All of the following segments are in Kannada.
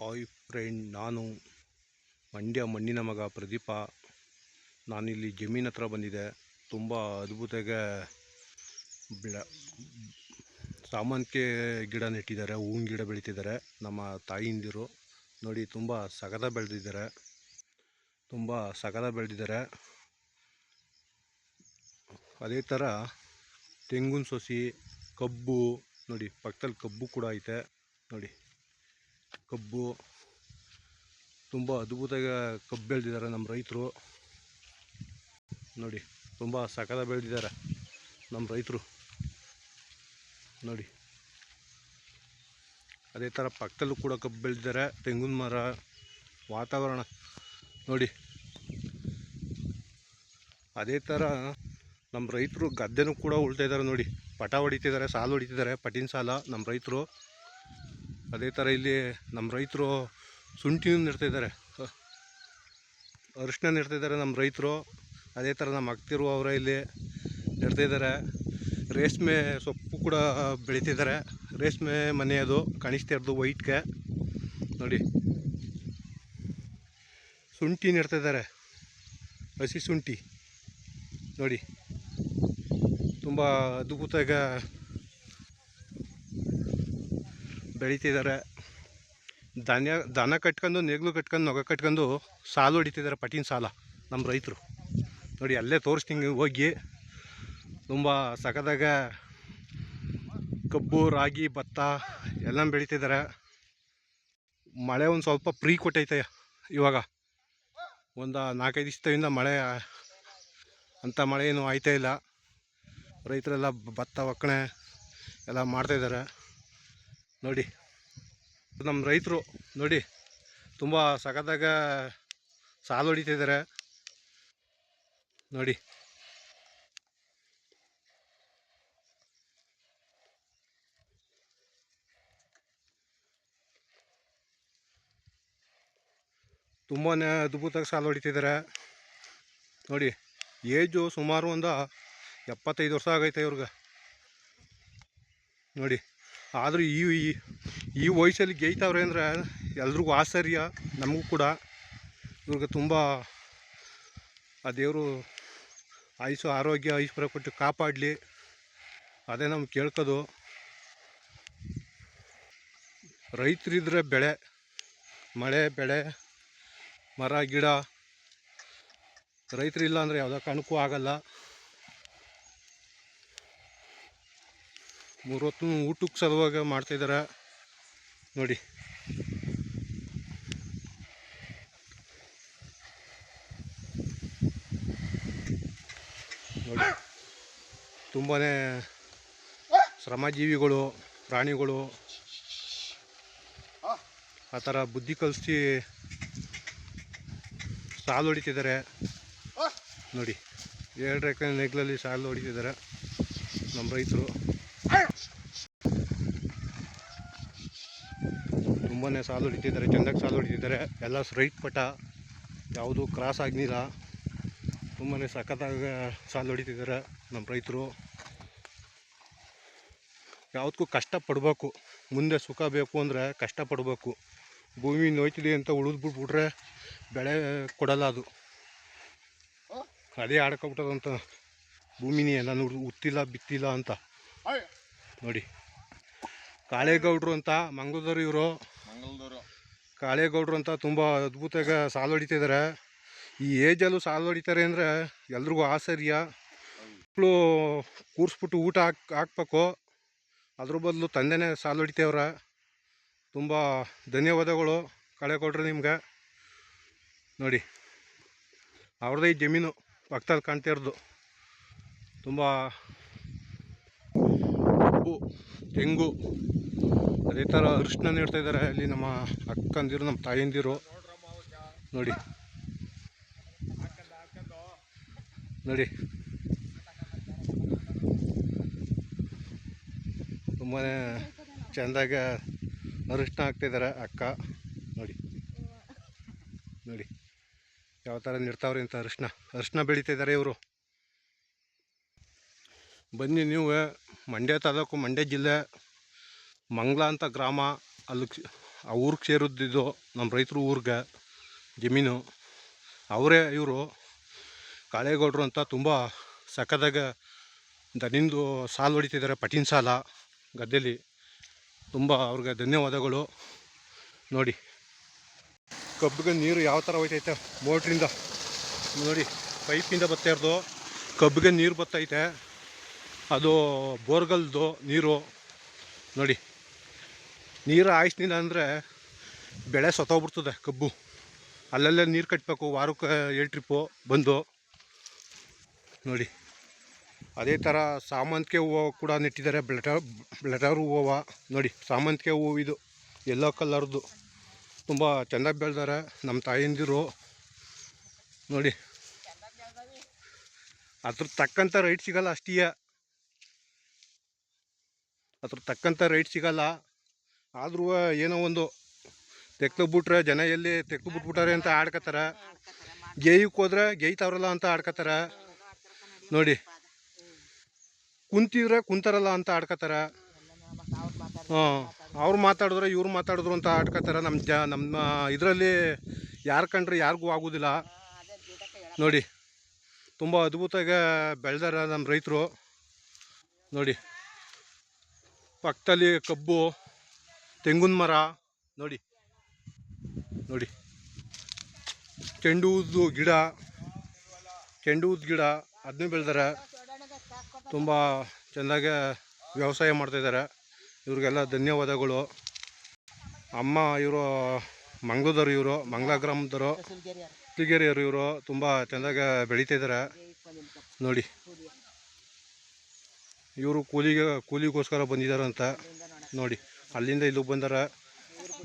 ಹಾಯ್ ಫ್ರೆಂಡ್, ನಾನು ಮಂಡ್ಯ ಮಣ್ಣಿನ ಮಗ ಪ್ರದೀಪ. ನಾನಿಲ್ಲಿ ಜಮೀನ್ ಹತ್ರ ಬಂದಿದೆ. ತುಂಬ ಅದ್ಭುತಗೆ ಬೆಳ ಸಾಮಂತಿಗೆ ಗಿಡ ನೆಟ್ಟಿದ್ದಾರೆ, ಹೂವಿನ ಗಿಡ ಬೆಳೀತಿದ್ದಾರೆ ನಮ್ಮ ತಾಯಿಂದಿರು ನೋಡಿ, ತುಂಬ ಸಗದ ಬೆಳೆದಿದ್ದಾರೆ. ತುಂಬ ಸಗದ ಬೆಳೆದಿದ್ದಾರೆ. ಅದೇ ಥರ ತೆಂಗಿನ ಸೊಸಿ, ಕಬ್ಬು, ನೋಡಿ, ಪಕ್ಕದಲ್ಲಿ ಕಬ್ಬು ಕೂಡ ಐತೆ. ನೋಡಿ. ಕಬ್ಬು, ತುಂಬ ಅದ್ಭುತವಾಗಿ ಕಬ್ಬು ಬೆಳೆದಿದ್ದಾರೆ ನಮ್ಮ ರೈತರು. ನೋಡಿ, ತುಂಬ ಸಕದ ಬೆಳೆದಿದ್ದಾರೆ ನಮ್ಮ ರೈತರು. ನೋಡಿ, ಅದೇ ಥರ ಪಕ್ಕದಲ್ಲೂ ಕೂಡ ಕಬ್ಬು ಬೆಳೆದಿದ್ದಾರೆ. ತೆಂಗಿನ ಮರ, ವಾತಾವರಣ. ನೋಡಿ, ಅದೇ ಥರ ನಮ್ಮ ರೈತರು ಗದ್ದೆನೂ ಕೂಡ ಉಳ್ತಾಯಿದ್ದಾರೆ ನೋಡಿ, ಪಟ ಹೊಡಿತಿದ್ದಾರೆ ಸಾಲು ಹೊಡಿತಿದ್ದಾರೆ ಪಟಿನ ಸಾಲ ನಮ್ಮ ರೈತರು. ಅದೇ ಥರ ಇಲ್ಲಿ ನಮ್ಮ ರೈತರು ಶುಂಠಿನೂ ನೆಡ್ತಾಯಿದ್ದಾರೆ ಅರಿಶಿನ ನೆಡ್ತಿದ್ದಾರೆ ನಮ್ಮ ರೈತರು. ಅದೇ ಥರ ನಮ್ಮ ಅಕ್ತಿರು ಅವರ ಇಲ್ಲಿ ನೆಡ್ತಾಯಿದ್ದಾರೆ ರೇಷ್ಮೆ ಸೊಪ್ಪು ಕೂಡ ಬೆಳೀತಿದ್ದಾರೆ ರೇಷ್ಮೆ ಮನೆ ಅದು, ಕಾಣಿಸ್ತಾ ಇರೋದು ವೈಟ್ಗೆ ನೋಡಿ. ಶುಂಠಿ ನೆಡ್ತಿದ್ದಾರೆ ಹಸಿ ಶುಂಠಿ. ನೋಡಿ. ತುಂಬ ಅದ್ಭುತಗ ಬೆಳೀತಿದ್ದಾರೆ. ಧಾನ್ಯ, ದನ ಕಟ್ಕೊಂಡು, ನೇಗ್ಲು ಕಟ್ಕೊಂಡು, ನೊಗ ಕಟ್ಕೊಂಡು ಸಾಲು ಹೊಡಿತಿದ್ದಾರೆ ಪಟ್ಟಿನ ಸಾಲ ನಮ್ಮ ರೈತರು. ನೋಡಿ, ಅಲ್ಲೇ ತೋರಿಸ್ತೀನಿ ಹೋಗಿ. ತುಂಬ ಸಖದಾಗ ಕಬ್ಬು, ರಾಗಿ, ಭತ್ತ ಎಲ್ಲ ಬೆಳೀತಿದ್ದಾರೆ. ಮಳೆ ಒಂದು ಸ್ವಲ್ಪ ಫ್ರೀ ಕೊಟ್ಟೈತೆ ಇವಾಗ. ಒಂದು ನಾಲ್ಕೈದು ದಿವಸದಿಂದ ಮಳೆ ಅಂಥ ಮಳೆ ಏನು ಆಯ್ತಾ ಇಲ್ಲ. ರೈತರೆಲ್ಲ ಭತ್ತ ಒಕ್ಕಣೆ ಎಲ್ಲ ಮಾಡ್ತಾಯಿದ್ದಾರೆ ನೋಡಿ. ನಮ್ಮ ರೈತರು ನೋಡಿ, ತುಂಬ ಸಖತ್ತಾಗ ಸಾಲು ಹೊಡಿತಿದ್ದಾರೆ ನೋಡಿ. ತುಂಬಾ ಅದ್ಭುತವಾಗಿ ಸಾಲು ಹೊಡಿತಿದ್ದಾರೆ ನೋಡಿ, ಏಜು ಸುಮಾರು ಒಂದು ಎಪ್ಪತ್ತೈದು ವರ್ಷ ಆಗೈತೆ ಇವ್ರಿಗೆ. ನೋಡಿ. ಆದರೂ ಈ ಈ- ವಯಸ್ಸಲ್ಲಿ ಗೆಯ್ತವ್ರೆ ಅಂದರೆ ಎಲ್ರಿಗೂ ಆಶ್ಚರ್ಯ, ನಮಗೂ ಕೂಡ. ಇವ್ರಿಗೆ ತುಂಬ ಆ ದೇವರು ಆಯುಸು ಆರೋಗ್ಯ, ಐಶ್ವರ್ಯ ಕೊಟ್ಟು ಕಾಪಾಡಲಿ. ಅದೇ ನಮ್ಗೆ ಕೇಳ್ಕೋದು. ರೈತರಿದ್ರೆ ಬೆಳೆ, ಮಳೆ, ಬೆಳೆ, ಮರ, ಗಿಡ. ರೈತರಿಲ್ಲ ಅಂದರೆ ಯಾವುದೋ ಕಣಕ್ಕೂ ಆಗಲ್ಲ. ಮೂರು ಹೊತ್ತು ಊಟಕ್ಕೆ ಸಲುವಾಗ ಮಾಡ್ತಾಯಿದ್ದಾರೆ ನೋಡಿ. ನೋಡಿ. ತುಂಬಾ ಶ್ರಮಜೀವಿಗಳು, ಪ್ರಾಣಿಗಳು ಆ ಥರ ಬುದ್ಧಿ ಕಲಿಸಿ ಸಾಲು ಹೊಡಿತಿದ್ದಾರೆ. ನೋಡಿ. ಎರಡು ಎಕರೆ ನೆಗ್ಲಲ್ಲಿ ಸಾಲು ಹೊಡಿತಿದ್ದಾರೆ ನಮ್ಮ ರೈತರು. ತುಂಬಾ ಸಾಲು ಹೊಡಿತಿದ್ದಾರೆ ಚೆಂದಾಗಿ ಸಾಲು ಹೊಡಿತಿದ್ದಾರೆ. ಎಲ್ಲ ಸ್ಟ್ರೈಟ್ ಪಟ ಯಾವುದೂ ಕ್ರಾಸ್ ಆಗಲಿಲ್ಲ. ತುಂಬಾ ಸಖತ್ತಾಗ ಸಾಲು ಹೊಡಿತಿದ್ದಾರೆ ನಮ್ಮ ರೈತರು. ಯಾವುದಕ್ಕೂ ಕಷ್ಟಪಡಬೇಕು. ಮುಂದೆ ಸುಖ ಬೇಕು ಅಂದರೆ ಕಷ್ಟಪಡಬೇಕು. ಭೂಮಿ ನೋಯ್ತಿದೆ ಅಂತ ಉಳಿದು ಬಿಟ್ಬಿಟ್ರೆ ಬೆಳೆ ಕೊಡಲ್ಲ ಅದು. ಅದೇ ಆಡ್ಕೊಬಿಟ್ಟದಂತ ಭೂಮಿನಿ ನಾನು ಉತ್ತಿಲ್ಲ ಬಿತ್ತಿಲ್ಲ ಅಂತ. ನೋಡಿ. ಕಾಳೇಗೌಡ್ರು ಅಂತ ಮಂಗಳೂರು ಇವರು. ಮಂಗಲದವರು ಕಾಳೇಗೌಡ್ರು ಅಂತ ತುಂಬ ಅದ್ಭುತವಾಗಿ ಸಾಲು ಹೊಡಿತಿದ್ದಾರೆ ಈ ಏಜಲ್ಲೂ ಸಾಲು ಹೊಡಿತಾರೆ ಅಂದರೆ ಎಲ್ರಿಗೂ ಆಶ್ಚರ್ಯ. ಮಕ್ಕಳು ಕೂರಿಸ್ಬಿಟ್ಟು ಊಟ ಹಾಕ್ ಹಾಕ್ಬೇಕು. ಅದ್ರ ಬದಲು ತಂದೆನೇ ಸಾಲು ಹೊಡಿತೇವ್ರ. ತುಂಬ ಧನ್ಯವಾದಗಳು ಕಾಳೇಗೌಡ್ರು ನಿಮ್ಗೆ. ನೋಡಿ ಅವ್ರದ್ದೇ ಈ ಜಮೀನು ಪಕ್ಕದಲ್ಲಿ ಕಾಣ್ತಾ ಇರೋದು. ತುಂಬ ತೆಂಗು ಅದೇ ಥರ ಅರಿಶಿನ ನೀಡ್ತಾ ಇದ್ದಾರೆ. ಅಲ್ಲಿ ನಮ್ಮ ಅಕ್ಕಂದಿರು, ನಮ್ಮ ತಾಯಂದಿರು. ನೋಡಿ. ನೋಡಿ. ತುಂಬಾ ಚೆಂದಾಗ ಅರಿಶಿನ ಹಾಕ್ತಿದ್ದಾರೆ ಅಕ್ಕ. ನೋಡಿ. ನೋಡಿ. ಯಾವ ಥರ ನೀಡ್ತಾವ್ರಿ ಅಂತ ಅರಿಶಿನ ಅರಿಶಿನ ಬೆಳೀತಿದ್ದಾರೆ ಇವರು. ಬನ್ನಿ ನೀವು. ಮಂಡ್ಯ ತಾಲೂಕು, ಮಂಡ್ಯ ಜಿಲ್ಲೆ, ಮಂಗ್ಲ ಅಂತ ಗ್ರಾಮ, ಅಲ್ಲಿ ಆ ಊರಿಗೆ ಸೇರಿದ್ದು ನಮ್ಮ ರೈತರು ಊರಿಗೆ, ಜಮೀನು. ಅವರೇ ಇವರು ಕಾಳೇಗೌಡರು ಅಂತ ತುಂಬ ಸಖದಾಗ ದನಿಂದು ಸಾಲು ಹೊಡಿತಿದ್ದಾರೆ ಪಟಿನ ಸಾಲ, ಗದ್ದೆಲಿ. ತುಂಬ ಅವ್ರಿಗೆ ಧನ್ಯವಾದಗಳು. ನೋಡಿ. ಕಬ್ಬಿಗೆ ನೀರು ಯಾವ ಥರ ಹೋಯ್ತೈತೆ, ಮೋಟ್ರಿಂದ. ನೋಡಿ ಪೈಪಿಂದ ಬರ್ತಾ ಇರೋದು. ಕಬ್ಬಿಗೆ ನೀರು ಬರ್ತೈತೆ ಅದು ಬೋರ್ಗಲ್ದು ನೀರು. ನೋಡಿ, ನೀರು ಹಾಯಿಸ್ಲಿಲ್ಲ ಅಂದರೆ ಬೆಳೆ ಸತ್ತೋಗ್ಬಿಡ್ತದೆ ಕಬ್ಬು. ಅಲ್ಲಲ್ಲೇ ನೀರು ಕಟ್ಟಬೇಕು ವಾರಕ್ಕೆ ಎರಡು ಟ್ರಿಪ್ಪು ಬಂದು. ನೋಡಿ, ಅದೇ ಥರ ಸಾಮಂತಿಗೆ ಹೂವು ಕೂಡ ನೆಟ್ಟಿದ್ದಾರೆ. ಬ್ಲೆಟರ್ ಬ್ಲೆಟರ್ ಹೂವು ನೋಡಿ, ಸಾಮಂತಿಗೆ ಹೂವು ಇದು. ಎಲ್ಲೋ ಕಲರ್ದು ತುಂಬ ಚೆಂದ ಬೆಳೆದಾರೆ ನಮ್ಮ ತಾಯಿಂದಿರು. ನೋಡಿ, ಅದ್ರ ತಕ್ಕಂಥ ರೈಟ್ ಸಿಗಲ್ಲ ಅಷ್ಟೀಯ ಅದ್ರ ತಕ್ಕಂಥ ರೈಟ್ ಸಿಗಲ್ಲ. ಆದ್ರೂ ಏನೋ ಒಂದು ತೆಗ್ದುಬಿಟ್ರೆ ಜನ ಎಲ್ಲಿ ತೆಗ್ದು ಬಿಟ್ಬಿಟ್ಟಾರೆ ಅಂತ ಆಡ್ಕೋತಾರೆ ಗೇಯಕ್ಕೆ ಹೋದ್ರೆ ಗೇಯ್ತಾವ್ರಲ್ಲ ಅಂತ ಆಡ್ಕೋತಾರೆ ನೋಡಿ. ಕುಂತಿದ್ರೆ ಕುಂತಾರಲ್ಲ ಅಂತ ಆಡ್ಕೋತಾರೆ ಹಾಂ ಅವ್ರು ಮಾತಾಡಿದ್ರೆ ಇವ್ರು ಮಾತಾಡಿದ್ರು ಅಂತ ಆಡ್ಕತ್ತಾರ. ನಮ್ಮ ಜ ನಮ್ಮ ಇದರಲ್ಲಿ ಯಾರು ಕಂಡ್ರೆ ಯಾರಿಗೂ ಆಗೋದಿಲ್ಲ. ನೋಡಿ. ತುಂಬ ಅದ್ಭುತವಾಗಿ ಬೆಳೆದಾರ ನಮ್ಮ ರೈತರು. ನೋಡಿ. ಪಕ್ಕದಲ್ಲಿ ಕಬ್ಬು, ತೆಂಗಿನ ಮರ, ನೋಡಿ. ನೋಡಿ. ಚೆಂಡು ಗಿಡ ಚೆಂಡು ಗಿಡ, ಅದನ್ನೂ ಬೆಳೆದಾರೆ. ತುಂಬ ಚೆನ್ನಾಗೆ ವ್ಯವಸಾಯ ಮಾಡ್ತಾಯಿದ್ದಾರೆ ಇವ್ರಿಗೆಲ್ಲ ಧನ್ಯವಾದಗಳು. ಅಮ್ಮ ಇವರು ಮಂಗಳದವ್ರು ಇವರು, ಮಂಗ್ಳ ಗ್ರಾಮದವರು, ಹುಲಿಗೆರೆಯವರು ಇವರು, ತುಂಬ ಚೆಂದಾಗಿ ಬೆಳೀತಿದ್ದಾರೆ ನೋಡಿ. ಇವರು ಕೂಲಿಗೆ ಕೂಲಿಗೋಸ್ಕರ ಬಂದಿದ್ದಾರಂತ ನೋಡಿ. ಅಲ್ಲಿಂದ ಇಲ್ಲಿಗೆ ಬಂದಾರ.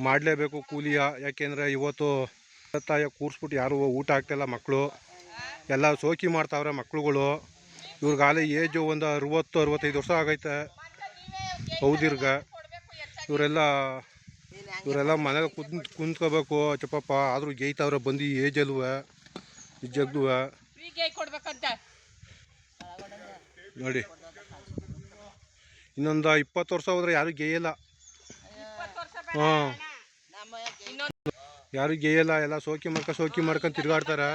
ಮಾಡಲೇಬೇಕು ಕೂಲಿಯ. ಯಾಕೆಂದರೆ ಇವತ್ತು ತಾಯ ಕೂರಿಸ್ಬಿಟ್ಟು ಯಾರು ಊಟ ಆಗ್ತಾಯಿಲ್ಲ ಮಕ್ಕಳು. ಎಲ್ಲ ಸೋಕಿ ಮಾಡ್ತಾವ್ರೆ ಮಕ್ಳುಗಳು ಇವ್ರಿಗಾಲೆ ಏಜು ಒಂದು ಅರುವತ್ತು ಅರುವತ್ತೈದು ವರ್ಷ ಆಗೈತೆ. ಹೌದಿರ್ಗ ಇವರೆಲ್ಲ ಇವರೆಲ್ಲ ಮನೇಲಿ ಕುಂತ್ ಕುಂತ್ಕೋಬೇಕು ಚಪ್ಪಪ್ಪ ಆದರೂ ಗೇಯ್ತಾವ್ರೆ ಬಂದು ಏಜಲ್ವ ಜಗ್ದುವ ನೋಡಿ. ಇನ್ನೊಂದು ಇಪ್ಪತ್ತು ವರ್ಷ ಹೋದ್ರೆ ಯಾರು ಗೇಯಲ್ಲ. ಹಾಂ. ಯಾರು ಗೇಯಲ್ಲ ಎಲ್ಲ ಸೋಕಿ ಮಾಡ್ಕ ಸೋಕಿ ಮಾಡ್ಕೊಂಡು ತಿರ್ಗಾಡ್ತಾರೆ.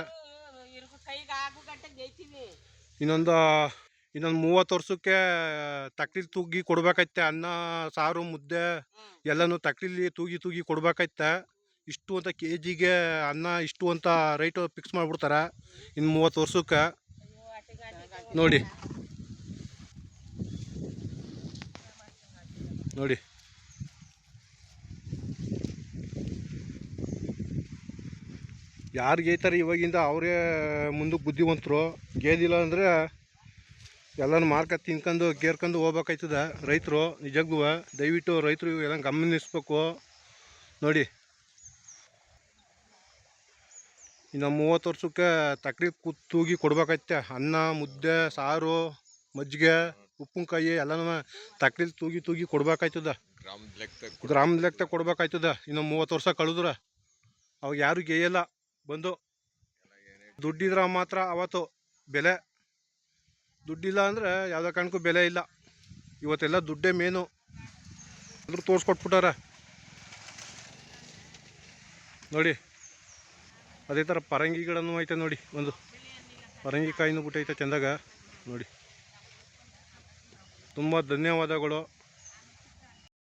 ಇನ್ನೊಂದು ಇನ್ನೊಂದು ಮೂವತ್ತು ವರ್ಷಕ್ಕೆ ತಕ್ಲಿಲಿ ತೂಗಿ ಕೊಡ್ಬೇಕೈತೆ ಅನ್ನ ಸಾರು ಮುದ್ದೆ ಎಲ್ಲನೂ ತಕ್ಲಿಲಿ ತೂಗಿ ತೂಗಿ ಕೊಡ್ಬೇಕೈತೆ. ಇಷ್ಟು ಅಂತ ಕೆ ಜಿಗೆ ಅನ್ನ ಇಷ್ಟು ಅಂತ ರೈಟು ಫಿಕ್ಸ್ ಮಾಡಿಬಿಡ್ತಾರೆ ಇನ್ನು ಮೂವತ್ತು ವರ್ಷಕ್ಕೆ. ನೋಡಿ. ನೋಡಿ. ಯಾರು ಗೇಯ್ತಾರೆ ಇವಾಗಿಂದ ಅವರೇ ಮುಂದಕ್ಕೆ ಬುದ್ಧಿವಂತರು. ಗೇದಿಲ್ಲ ಅಂದರೆ ಎಲ್ಲನೂ ಮಾರ್ಕ ತಿನ್ಕೊಂಡು ಗೇರ್ಕೊಂಡು ಹೋಗ್ಬೇಕಾಯ್ತದ ರೈತರು. ನಿಜಕ್ಕೂ ದಯವಿಟ್ಟು ರೈತರು ಎಲ್ಲ ಗಮನಿಸ್ಬೇಕು. ನೋಡಿ. ಇನ್ನು ಮೂವತ್ತು ವರ್ಷಕ್ಕೆ ತಕ್ಲಿ ಕೂತ್ ತೂಗಿ ಕೊಡ್ಬೇಕೈತೆ ಅನ್ನ, ಮುದ್ದೆ, ಸಾರು, ಮಜ್ಜಿಗೆ. ಉಪ್ಪಿನಕಾಯಿ ಎಲ್ಲನೂ ತಕ್ಲಿಲ್ ತೂಗಿ ತೂಗಿ ಕೊಡ್ಬೇಕಾಯ್ತದ. ಗ್ರಾಮ ಲೆಕ್ಕ ಕೊಡ್ಬೇಕಾಯ್ತದ. ಇನ್ನು ಮೂವತ್ತು ವರ್ಷ ಕಳೆದ್ರ. ಅವಾಗ ಯಾರು ಗೇಯಲ್ಲ. ಬಂದು ದುಡ್ಡಿದ್ರೆ ಮಾತ್ರ ಅವತ್ತು ಬೆಲೆ. ದುಡ್ಡಿಲ್ಲ ಅಂದರೆ ಯಾವುದೇ ಕಾರಣಕ್ಕೂ ಬೆಲೆ ಇಲ್ಲ. ಇವತ್ತೆಲ್ಲ ದುಡ್ಡೇ ಮೇನು. ಅದ್ರ ತೋರಿಸ್ಕೊಟ್ಬಿಟ್ಟಾರ. ನೋಡಿ ಅದೇ ಥರ ಪರಂಗಿ ಗಿಡನೂ ಐತೆ ನೋಡಿ ಒಂದು. ಪರಂಗಿ ಕಾಯಿನೂ ಬಿಟ್ಟೈತೆ ಚೆಂದಾಗ. ನೋಡಿ. ತುಂಬ ಧನ್ಯವಾದಗಳು.